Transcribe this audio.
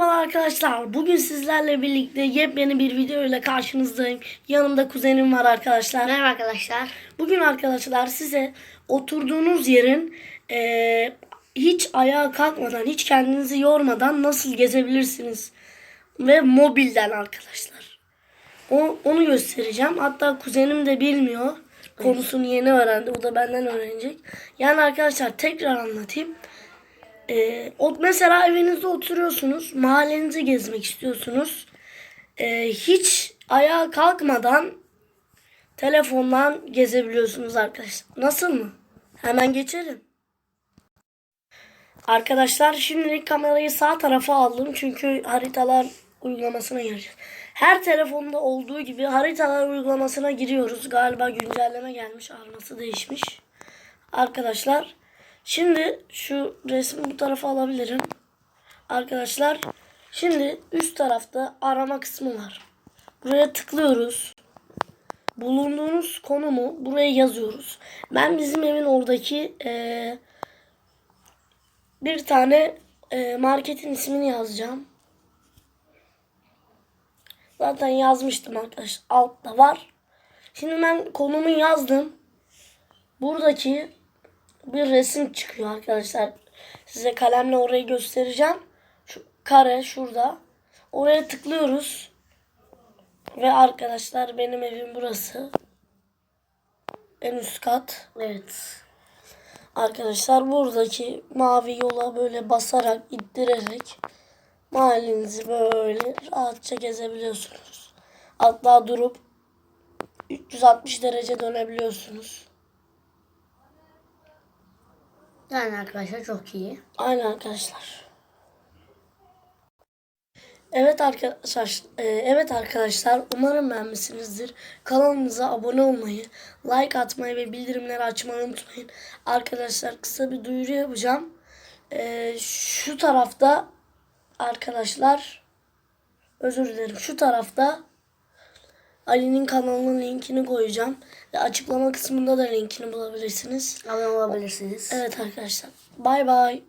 Merhabalar arkadaşlar. Bugün sizlerle birlikte yepyeni bir video ile karşınızdayım. Yanımda kuzenim var arkadaşlar. Merhaba arkadaşlar. Bugün arkadaşlar size oturduğunuz yerin eee, hiç ayağa kalkmadan, hiç kendinizi yormadan nasıl gezebilirsiniz. Ve mobilden arkadaşlar. O, onu göstereceğim. Hatta kuzenim de bilmiyor. Konusunu yeni öğrendi. O da benden öğrenecek. Yani arkadaşlar tekrar anlatayım. Ee, mesela evinizde oturuyorsunuz. Mahallenizi gezmek istiyorsunuz. Ee, hiç ayağa kalkmadan telefondan gezebiliyorsunuz arkadaşlar. Nasıl mı? Hemen geçelim. Arkadaşlar şimdilik kamerayı sağ tarafa aldım. Çünkü haritalar uygulamasına gireceğiz. Her telefonda olduğu gibi haritalar uygulamasına giriyoruz. Galiba güncelleme gelmiş. Arması değişmiş. Arkadaşlar şimdi şu resmi bu tarafa alabilirim. Arkadaşlar şimdi üst tarafta arama kısmı var. Buraya tıklıyoruz bulunduğunuz konumu buraya yazıyoruz. Ben bizim evin oradaki eee, bir tane eee, marketin ismini yazacağım. Zaten yazmıştım arkadaşlar. Altta var. Şimdi ben konumu yazdım. Buradaki bir resim çıkıyor arkadaşlar. Size kalemle orayı göstereceğim. Şu kare şurada. Oraya tıklıyoruz. Ve arkadaşlar benim evim burası. En üst kat. Evet. Arkadaşlar buradaki mavi yola böyle basarak, ittirerek mahallenizi böyle rahatça gezebiliyorsunuz. Hatta durup 360 derece dönebiliyorsunuz. Yani arkadaşlar çok iyi. Aynen arkadaşlar. Evet arkadaşlar, e, evet arkadaşlar umarım beğenmişsinizdir. Kanalımıza abone olmayı, like atmayı ve bildirimleri açmayı unutmayın. Arkadaşlar kısa bir duyuru yapacağım. E, şu tarafta arkadaşlar özür dilerim. Şu tarafta Ali'nin kanalının linkini koyacağım. Ve açıklama kısmında da linkini bulabilirsiniz. Abone olabilirsiniz. Evet arkadaşlar. Bay bay.